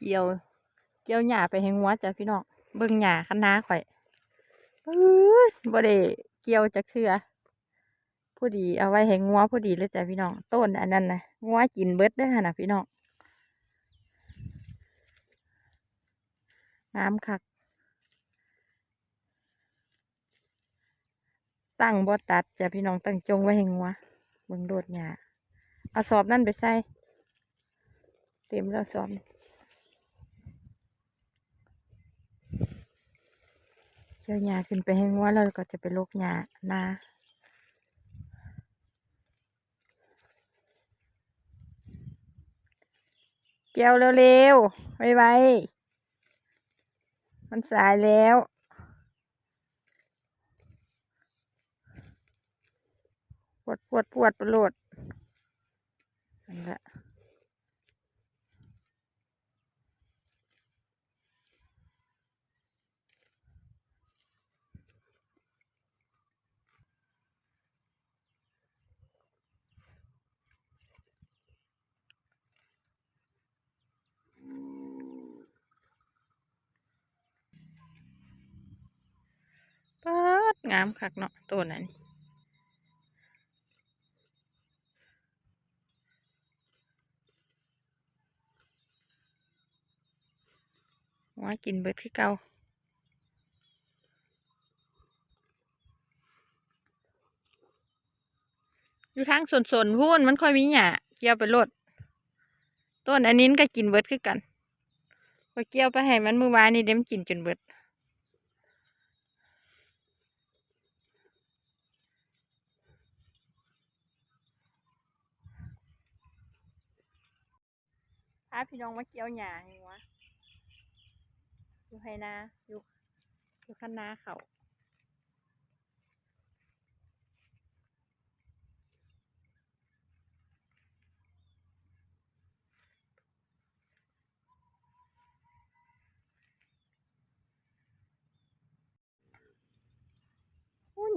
เกี่ยว เกี่ยวหญ้าไปให้งัวจ้ะพี่น้องเบิ่งหญ้าคันนาข่อยเอ้ยบ่ได้เกี่ยวจักเทื่อพอดีเอาไว้ให้งัวพอดีเลยจ้ะพี่น้องต้นอันนั้นนะงัวกินเบิดเด้อหั่นน่ะพี่น้องงามคักตั้งบ่ตัดจ้ะพี่น้องตั้งจงไว้ให้งัวเบิ่งโดดหญ้าเอาสอบนั่นไปใส่เต็มแล้วสอบนี่เกี่ยวหญ้าขึ้นไปให้งัวแล้วก็จะไปลกหญ้านาเกี่ยวเร็วๆไวๆมันสายแล้วปวดปวดปวดประโลดนั่นแหละปัด งามคักเนาะตัวนั้นว่ากินเบิดคือเก่าอยู่ทางสนสนๆพูนมันค่อยมีหญ้าเกี่ยวไปโลดต้นอันนี้ก็กินเบิดคือกันพอเกี่ยวไปให้มันมือวานนี่เด็มกินจนเบิดาพี่น้องมาเกี่ยวหญ้าให้วะอยู่ให้นาอยู่อยู่ข้างนาเขา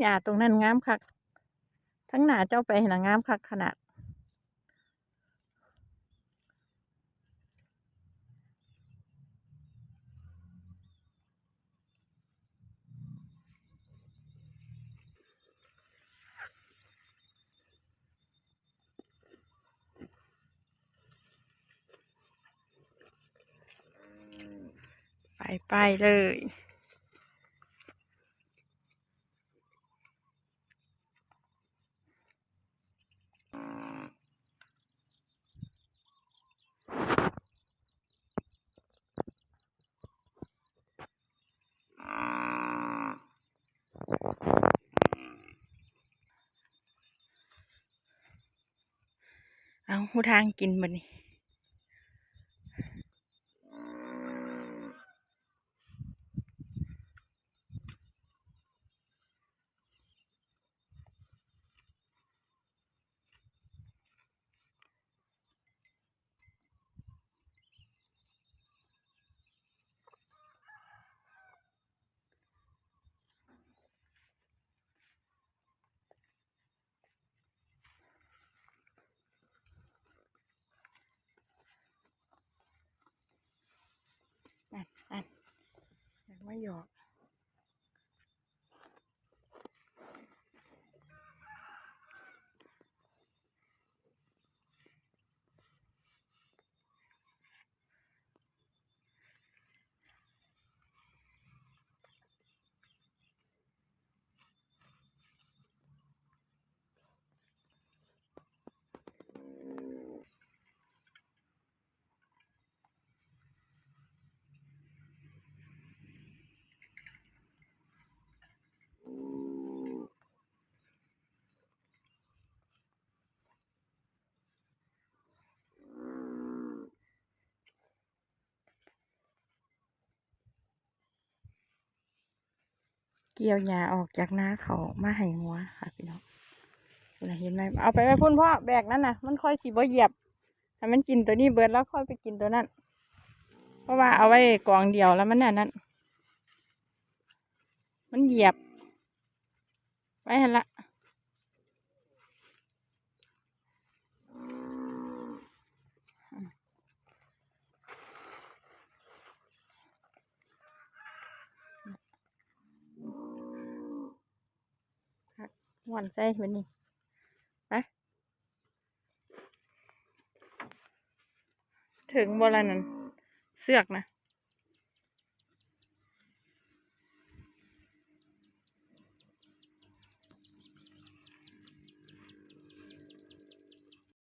หญ้าตรงนั้นงามคัก ทั้งหนาเจ้าไปหนางามคักขนาด ไปเลย เอาหูทางกินบันนี้นั่น ยั เกี่ยวหญ้าออกจากนาเขามาให้หัวค่ะพี่น้องเห็นไหมเอาไปไปพุ่นพ่อแบกนั่นน่ะ มันค่อยสีบ่เหยียบให้มันกินตัวนี้เบิดแล้วค่อยไปกินตัวนั้น เพราะว่าเอาไว้กองเดียวแล้วมันน่ะนั่นมันเหยียบ ไว้หันละ หวานใส่แบบนี้ไปถึงบ่ละนั่นเสือกนะ